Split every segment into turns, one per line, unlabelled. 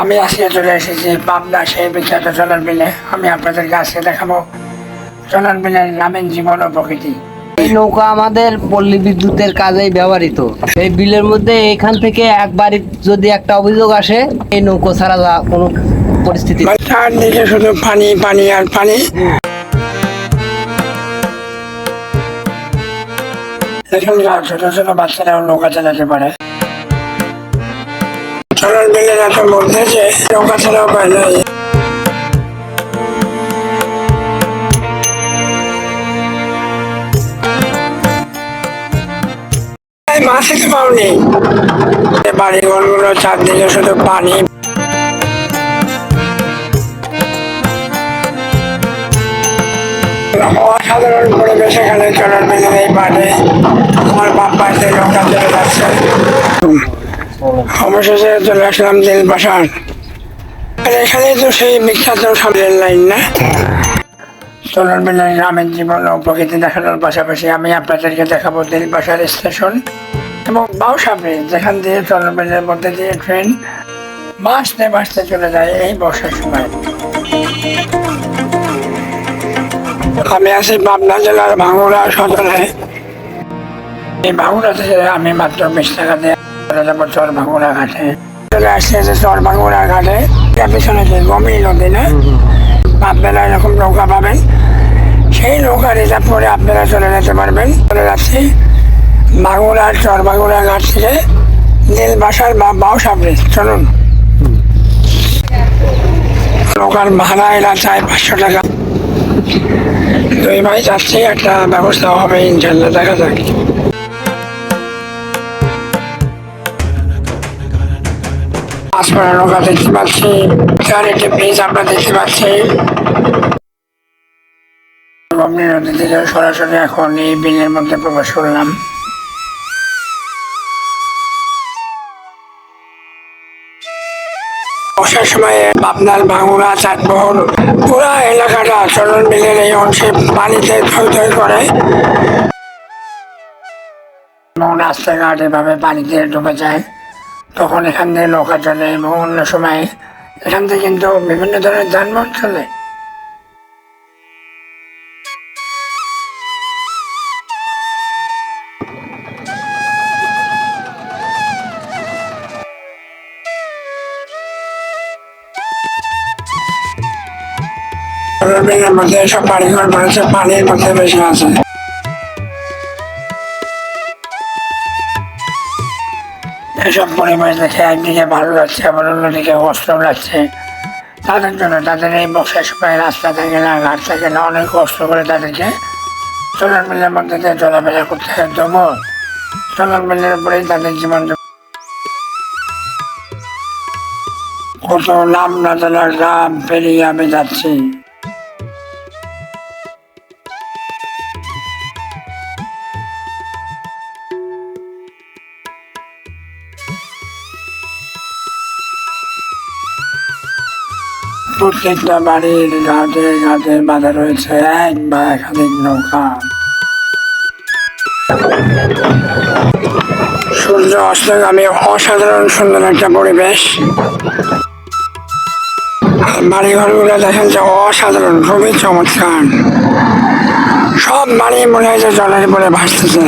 আমি আজকে চলে এসেছি পাবনা সেই বিখ্যাত চলন বিলে। আমি আপনাদেরকে আজকে দেখাবো চলন বিলের নামের জীবন ও প্রকৃতি।
এই নৌকা আমাদের পল্লী বিদ্যুতের কাজেই ব্যবহৃত। এই বিলের মধ্যে এখান থেকে একবারই যদি একটা অভিযোগ আসে এই নৌকো ছাড়া কোনো পরিস্থিতি
চারদিকে শুধু পানি পানি আর পানি। এখানকার ছোট ছোট বাচ্চারাও নৌকা চালাতে পারে। বিলের এত মধ্যে যে নৌকা ছাড়াও পায় না এই মাছ খেতে পাওনি। বাড়ি ঘরগুলো চারদিকে শুধু অসাধারণ পরিবেশ এখানে চলার মিলের এই মাঠে আমার বাপ বাড়িতে নৌকা চলে যাচ্ছে। অবশেষে চলে আসলাম দিল বাসার। আর এখানে তো সেই বিখ্যাত সামনের লাইন না? চলার মিলের গ্রামের জীবন ও প্রকৃতি দেখানোর পাশাপাশি আমি আপনাদেরকে দেখাবো দিল বাসার স্টেশন এবং বাউসা ব্রিজ যেখান দিয়ে চলার মিলের মধ্যে দিয়ে ট্রেন বাসতে বাসতে চলে যায় এই বর্ষার সময়। আমি আছি পাবনা জেলার ভাঙুড়া সদরে। এই ভাঙুড়া থেকে আমি মাত্র বিশ টাকা দিয়ে চলে চর ভাঙুড়া ঘাটে চলে আসছে যে চর ভাঙুড়া ঘাটে পিছনে যে গমি নদী না, আপনারা এরকম নৌকা পাবেন। সেই নৌকা রিজার্ভ করে আপনারা চলে যেতে পারবেন। চলে যাচ্ছি ভাঙুড়ার চর ভাঙুড়া ঘাট থেকে দিল বাসার বা বাউসা ব্রিজ চলুন। নৌকার ভাড়া এরা চায় পাঁচশো টাকা। দুই ভাই যাচ্ছি, একটা ব্যবস্থা হবে, ইনশাল্লাহ, দেখা যাক। আসপাড়া নৌকা দেখতে পাচ্ছি। চারিটি ব্রিজ আমরা দেখতে পাচ্ছি গমনি সরাসরি এখন এই বিলের মধ্যে প্রবেশ করলাম। বর্ষার সময়ে পাবনার ভাঙুরা চাঁদবহর পুরা এলাকাটা চলন বিলের এই অংশে পানিতে থই থই করে। রাস্তাঘাট এভাবে পানিতে ডুবে যায়। তখন এখান থেকে নৌকা চলে এবং অন্য সময় এখান থেকে কিন্তু বিভিন্ন ধরনের যানবাহন চলে। মধ্যে সব বাড়িঘর করেছে পানির মধ্যে বেশি আছে। এসব পরিবেশ দেখে একদিকে ভালো লাগছে, আবার অন্যদিকে কষ্ট লাগছে। তাদের জন্য তাদের এই বর্ষার সময় রাস্তা থাকে না, ঘাট থাকে না, অনেক কষ্ট করে তাদেরকে চলন মিলের মধ্যে দিয়ে চলাফেরা করতে হয়। তবু চলন মিলের উপরেই তাদের জীবন কত নাম না জানার গ্রাম পেরিয়ে আমি যাচ্ছি। প্রত্যেকটা বাড়ির ঘাটে ঘাটে বাঁধা রয়েছে এক বা একাধিক নৌকা। সূর্য অস্তগামী অসাধারণ সুন্দর একটা পরিবেশ। বাড়ি ঘরগুলো দেখেন যে অসাধারণ, খুবই চমৎকার। সব বাড়ি মনে হয় যে জলের উপরে ভাসতেছে।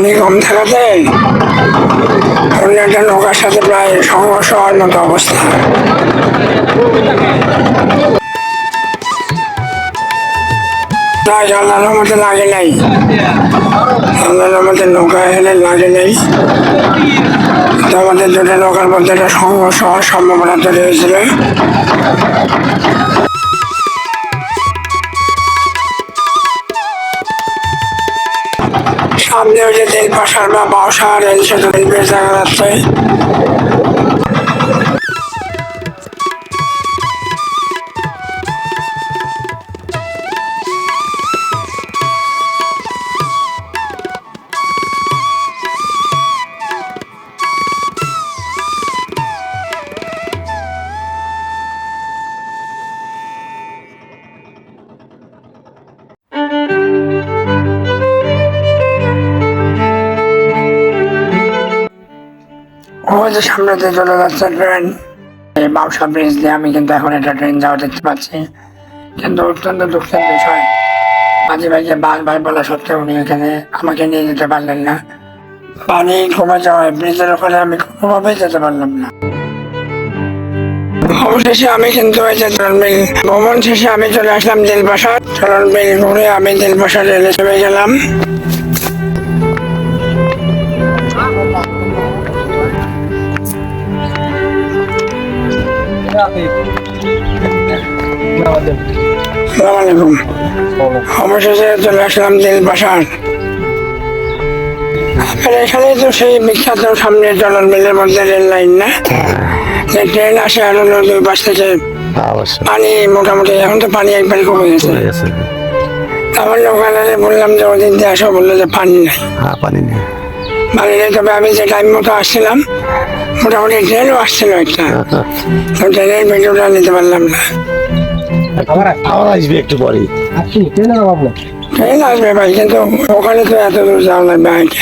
পানি কম থাকাতে অন্য একটা নৌকার সাথে প্রায় সংঘর্ষ হওয়ার মতো অবস্থা। প্রায় লাগে নাই। আল্লাহর নৌকা লাগে নাই। তো আমাদের নৌকার মধ্যে একটা সংঘর্ষ হওয়ার সম্ভাবনা তৈরি হয়েছিল। সামনে ওই যে তেল পাশার বা বাসা এই সেটা দেখা যাচ্ছে ওই যে সামনে দিয়ে চলে যাচ্ছে ট্রেন এই বাউসা ব্রিজ দিয়ে আমি কিন্তু এখন একটা ট্রেন যাওয়া দেখতে পাচ্ছি। কিন্তু অত্যন্ত দুঃখের বিষয়। মাঝে মাঝে বাস ভাই বলা সত্ত্বেও উনি এখানে আমাকে নিয়ে যেতে পারলেন না। পানি কমে যাওয়ায় ব্রিজের ওখানে আমি কোনোভাবেই যেতে পারলাম না। অবশেষে আমি কিন্তু এই যে চরণবিল ভ্রমণ শেষে আমি চলে আসলাম দিলবাসা চরণবিল ঘুরে আমি দিলবাসা রেলে চলে গেলাম। সালাম আলাইকুম অবশেষে চলে আসলাম দিলবাসার আর এখানে তো সেই বিখ্যাত সামনে চলন বিলের মধ্যে রেল লাইন না? যে ট্রেন আসে আর হলো দুই পাশ থেকে পানি মোটামুটি এখন তো পানি একবার কমে গেছে। আমার লোকালে বললাম যে ওদিন দিয়ে আসো বলল যে পানি নাই।
হ্যাঁ পানি নেই।
নেই তবে আমি যে টাইম মতো আসছিলাম মোটামুটি ট্রেনও আসছিল একটা। তো ট্রেনের ভিডিওটা নিতে পারলাম না।
আবার আসবে একটু পরে
ট্রেন আসবে ভাই কিন্তু ওখানে তো এত দূর যাওয়া লাগবে হাইটে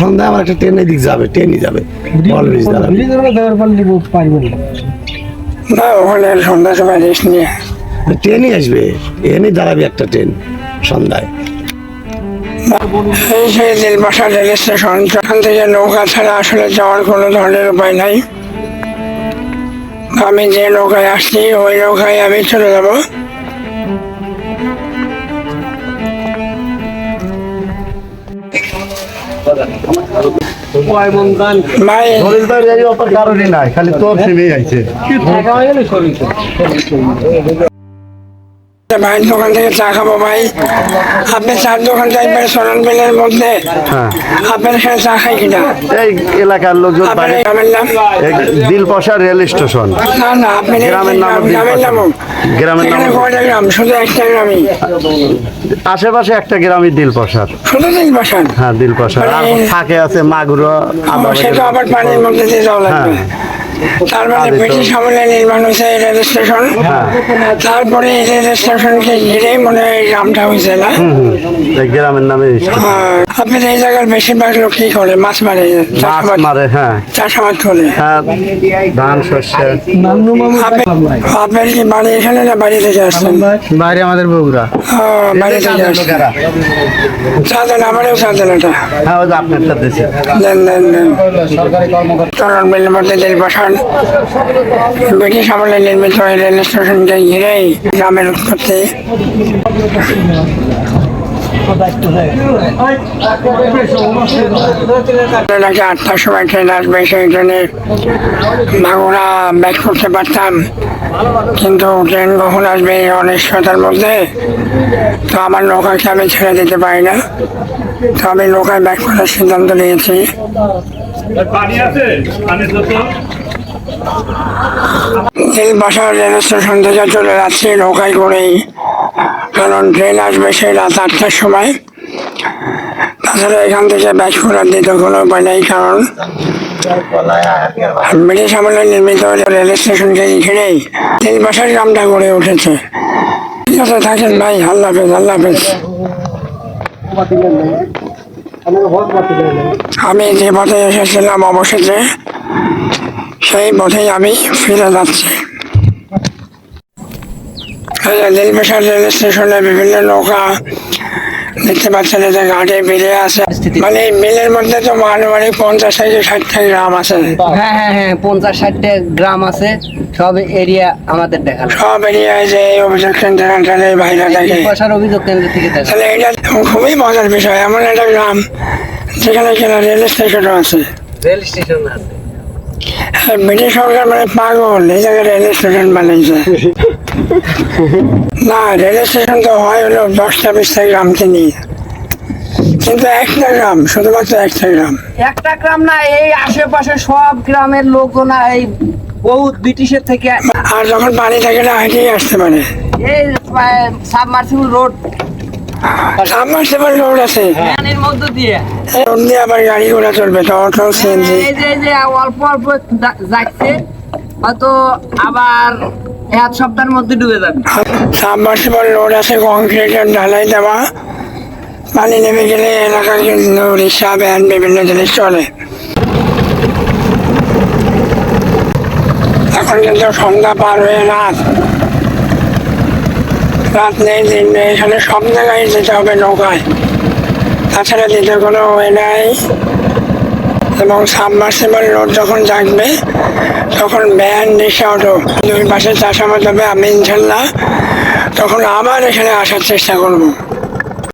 সন্ধ্যায় আমার একটা ট্রেনের দিক যাবে ট্রেনই যাবে অলওয়েজ দাঁড়াবে
না। ওখানে সন্ধ্যার সময় রেস্ট নিয়ে।
ট্রেনই আসবে এনে দাঁড়াবে একটা ট্রেন সন্ধ্যায়।
এই সেই দিলবাসা রেল স্টেশন সেখান থেকে নৌকা ছাড়া আসলে যাওয়ার কোনো ধরনের উপায় নাই। আমি যে নৌকায় আসছি ওই নৌকায় আমি চলে যাব। ভাই
নাই খালি তোর ফেমেই আইছে।
ভাইয়ের দোকান থেকে চা খাব ভাই। আপনি চার দোকান যাইবেন সোনান বিলের মধ্যে।
হ্যাঁ।
আপনার এখানে চা খাই কিনা?
এই এলাকার লোকজন দিলপশা রেল স্টেশন।
না না আপনি
গ্রামের নাম
গ্রামের নাম
গ্রামের নাম
কয়টা গ্রাম? শুধু একটা গ্রামই।
আশেপাশে একটা গ্রামই দিলপশার।
শুধু দিলবাসান
হ্যাঁ দিলপশার। আর থাকে আছে মাগুরো আদা
সে আবার পানির মধ্যে দিয়ে যাওয়া লাগবে। তার মানে ব্রিটিশ আমলে নির্মাণ হয়েছে এই রেল স্টেশন তারপরে এই রেল স্টেশনকে ঘিরে মনে হয় গ্রামটা হয়েছে না?
গ্রামের নামে
আর আপনার এই জায়গার বেশিরভাগ লোক কি করে? মাছ মারে
মাছ মারে হ্যাঁ।
চাষাবাদ করে।
হ্যাঁ ধান শস্য
আপনি- আপনার কি বাড়ি এখানে না বাড়ি থেকে আসছেন?
বাইরে আমাদের বগুড়া।
বাড়ি থেকে আসছেন। চা দেন আমারও চা দেন এটা
হ্যাঁ আপনারটা
দেন দেন দেন। বসান। ব্রিটিশ আমলে নির্মিত এই রেল স্টেশনকে ঘিরেই গ্রামের উৎপত্তি। নাকি আটটার সময় ট্রেন আসবে, সেই ট্রেনে মাগুরা ব্যাক করতে পারতাম। কিন্তু ট্রেন কখন আসবে এই অনিশ্চয়তার মধ্যে, তো আমার নৌকাকে আমি ছেড়ে দিতে পারি না। তো আমি নৌকায় ব্যাক করার সিদ্ধান্ত নিয়েছি।
পানি
রেল রেল স্টেশন থেকে চলে যাচ্ছি নৌকায় করেই। কারণ ট্রেন আসবে সেই রাত আটটার সময়। তাছাড়া এখান থেকে ব্যাক করার দিতে কোনো উপায় নেই, কারণ ব্রিটিশ আমলে নির্মিত রেল স্টেশনকে ঘিরেই তিন বাসার গ্রামটা গড়ে উঠেছে। ঠিক আছে, থাকেন ভাই, আল্লাহ হাফেজ আল্লাহ হাফেজ। আমি যে পথে এসেছিলাম অবশেষে, সেই পথেই আমি ফিরে যাচ্ছি। রেলবেশার রেল স্টেশনে বিভিন্ন নৌকা দেখতে পাচ্ছেন এই যে ঘাটে বেরিয়ে আছে। মানে মিলের মধ্যে তো আনুমানিক পঞ্চাশ থেকে ষাটটা গ্রাম আছে।
হ্যাঁ হ্যাঁ হ্যাঁ পঞ্চাশ ষাটটা গ্রাম আছে। সব এরিয়া আমাদের দেখাল
সব এরিয়ায় যে এই অভিযোগ কেন্দ্রে থাকে।
পয়সার অভিযোগ কেন্দ্র থেকে দেখা।
তাহলে এটা খুবই মজার বিষয়। এমন একটা গ্রাম যেখানে কিনা রেল স্টেশনও আছে।
রেল স্টেশন আছে।
ব্রিটিশ সরকার মানে পাগল। এই জায়গায় রেল স্টেশন বানিয়েছে। না রেল স্টেশন তো হয় হলো দশটা বিশটা গ্রামকে নিয়ে। কিন্তু একটা গ্রাম শুধুমাত্র একটা গ্রাম।
একটা গ্রাম না এই আশেপাশে সব গ্রামের লোকজন এই বহুত ব্রিটিশের থেকে।
আর যখন পানি থাকে না হেঁটেই আসতে পারে।
এই সাবমার্সিবল রোড
সাবমার্সিবল রোড আছে।
পানির মধ্য দিয়ে।
রোড দিয়ে আবার গাড়ি ঘোড়া চলবে তো অটো সিএনজি
এই যে অল্প অল্প যাচ্ছে। হয়তো আবার এক সপ্তাহের মধ্যে ডুবে যাবে।
সাবমার্সিবল রোড আছে কংক্রিটের ঢালাই দেওয়া। পানি নেমে গেলে এলাকার কিন্তু রিক্সা, ভ্যান, বিভিন্ন জিনিস চলে। এখন কিন্তু সন্ধ্যা পার হয়ে রাত। রাত নেই, দিন নেই এখানে সব জায়গায় যেতে হবে নৌকায়। তাছাড়া যেতে কোনো ওয়ে নাই। এবং সাবমার্সিবল রোড যখন জাগবে, তখন ভ্যান রিক্সা অটো দুই পাশে চাষাবাদ হবে, আমি ইনশাল্লাহ তখন আবার এখানে আসার চেষ্টা করব।